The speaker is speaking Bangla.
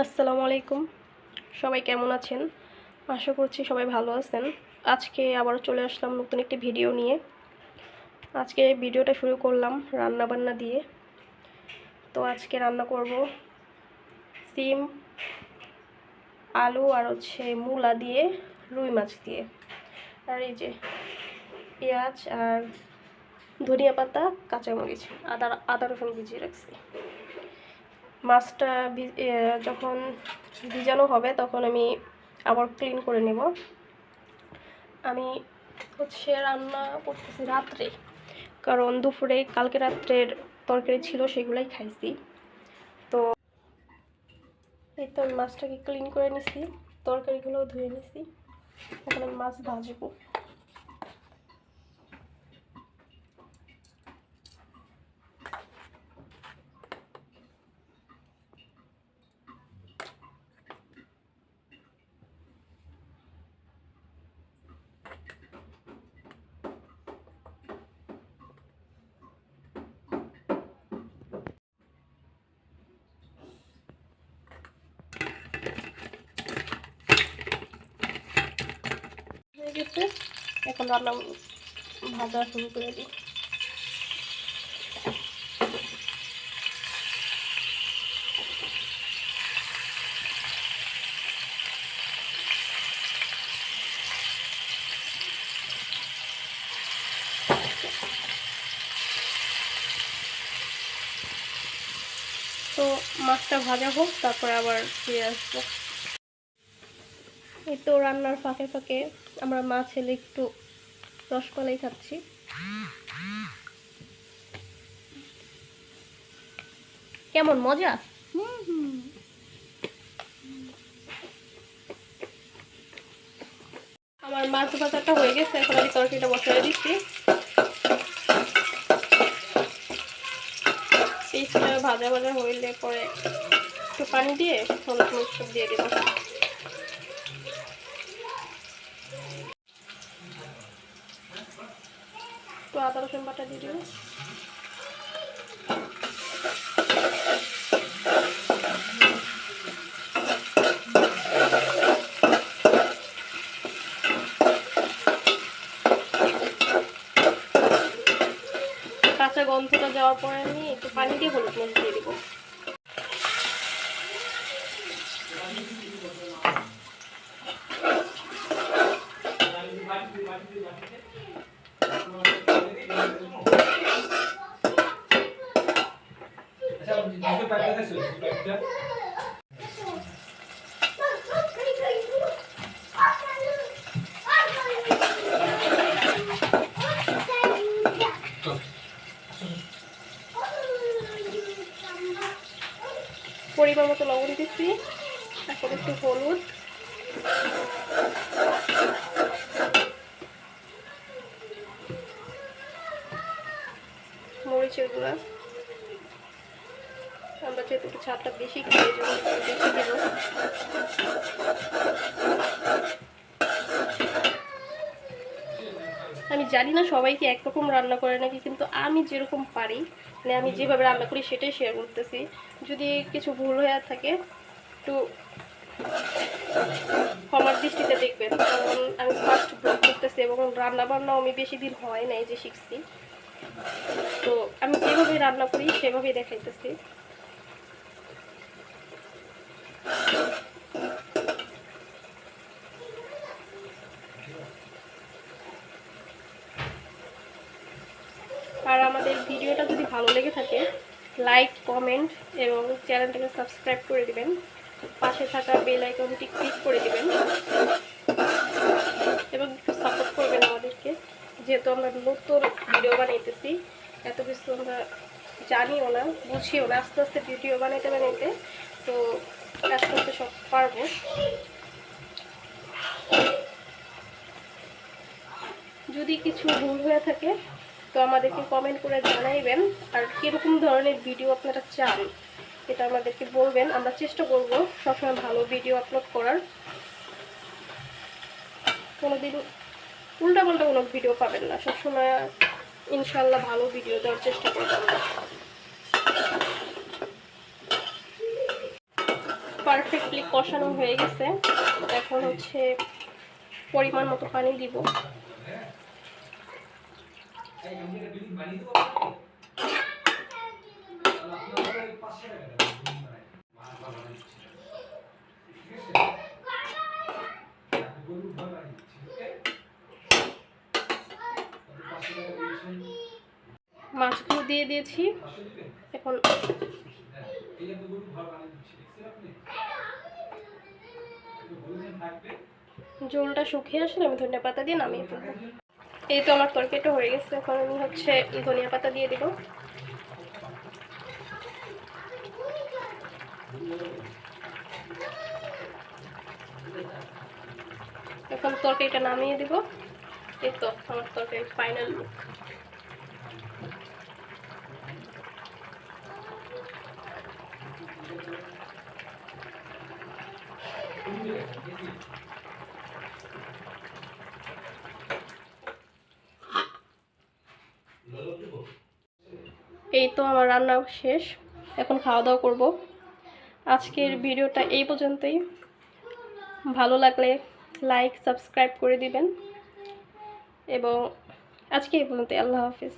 আসসালামু আলাইকুম। সবাই কেমন আছেন? আশা করছি সবাই ভালো আছেন। আজকে আবার চলে আসলাম নতুন একটি ভিডিও নিয়ে। আজকে ভিডিওটা শুরু করলাম রান্না বান্না দিয়ে। তো আজকে রান্না করব সিম, আলু আর হচ্ছে মূলা দিয়ে রুই মাছ দিয়ে। আর এই যে পেঁয়াজ আর ধনিয়া পাতা, কাঁচামরিচ, আদা আদা রসুন ভিজিয়ে রাখছি। মাছটা যখন ভিজানো হবে তখন আমি আবার ক্লিন করে নেব। আমি হচ্ছে রান্না করতেছি রাত্রে, কারণ দুপুরে, কালকে রাত্রের তরকারি ছিল সেগুলাই খাইছি। তো এই তো আমি মাছটাকে ক্লিন করে নিছি, তরকারিগুলোও ধুয়ে নিছি, এখন আমি মাছ ভাজবো হয়ে গেছে এখন রান্না ভাজা শুরু করে দিই। তো মাছটা ভাজা হোক, তারপরে আবার ফিরে আসব। এই তো রান্নার ফাঁকে ফাঁকে আমরা মা ছেলে একটু রসকলাই খাচ্ছি। কেমন মজা? আমার মাছ ভাজাটা হয়ে গেছে এখন আমি তরকারিটা বসাই দিচ্ছি। পিসটা ভাজা ভাজা হইলে পরে একটু পানি দিয়ে হলুদ সব দিয়ে দেবো আদা রসুন বাটা দিয়ে দেবো। কাঁচা গন্ধটা যাওয়ার পরে আমি একটু পানি দিয়ে হলুদ মরিচ দিয়ে দেবো। পরিমাণ মতো লবণ দিচ্ছি এখন একটু হলুদ। মরিচের গুঁড়া। আমরা যেহেতু একটু ছাদটা বেশি খেয়ে বেশি দেব আমি জানি না সবাইকে একরকম রান্না করে নাকি, কিন্তু আমি যেরকম পারি মানে আমি যেভাবে রান্না করি সেটাই শেয়ার করতেছি। যদি কিছু ভুল হয়ে থাকে, একটু ক্ষমার দৃষ্টিতে দেখবেন। কারণ আমি ফার্স্ট ব্লগ করতেছি এবং রান্না বান্নাও আমি বেশি দিন হয় নাই যে শিখছি। তো আমি যেভাবে রান্না করি সেভাবেই দেখাইতেছি আর আমাদের ভিডিওটা যদি ভালো লেগে থাকে লাইক কমেন্ট এবং চ্যানেলটাকে সাবস্ক্রাইব করে দিবেন। পাশে থাকা বেল আইকনটি ক্লিক করে দিবেন এবং একটু সাপোর্ট করবেন আমাদেরকে। যেহেতু আমরা নতুন ভিডিও বানাইতেছি, এত কিছু আমরা জানিও না, বুঝিও না, আস্তে আস্তে ভিডিও বানাইতে বানাইতে। তো আস্তে আস্তে সব পারব। যদি কিছু ভুল হয়ে থাকে তো আমাদেরকে কমেন্ট করে জানাইবেন আর কীরকম ধরনের ভিডিও আপনারা চান, এটা আমাদেরকে বলবেন। আমরা চেষ্টা করব সবসময় ভালো ভিডিও আপলোড করার। কোনোদিন উল্টাপাল্টা কোনো ভিডিও পাবেন না। সবসময় ইনশাল্লাহ ভালো ভিডিও দেওয়ার চেষ্টা করব আমরা। পারফেক্টলি কষানো হয়ে গেছে। এখন হচ্ছে পরিমাণ মতো পানি দিব। মাছগুলো দিয়ে দিয়েছি। এখন ঝোলটা শুকিয়ে আসলে আমি ধনিয়া পাতা দিয়ে নামিয়ে ফেলব। এই তো আমার তরকারিটা হয়ে গেছে, এখন আমি হচ্ছে ধনিয়া পাতা দিয়ে দিব। এখন তরকারিটা নামিয়ে দিব। এই তো আমার তরকারি ফাইনাল লুক এই তো আমার রান্না শেষ। এখন খাওয়া দাওয়া করব। আজকের ভিডিওটা এই পর্যন্তই। ভালো লাগলে লাইক সাবস্ক্রাইব করে দিবেন। এবং আজকে এই পর্যন্ত আল্লাহ হাফিজ।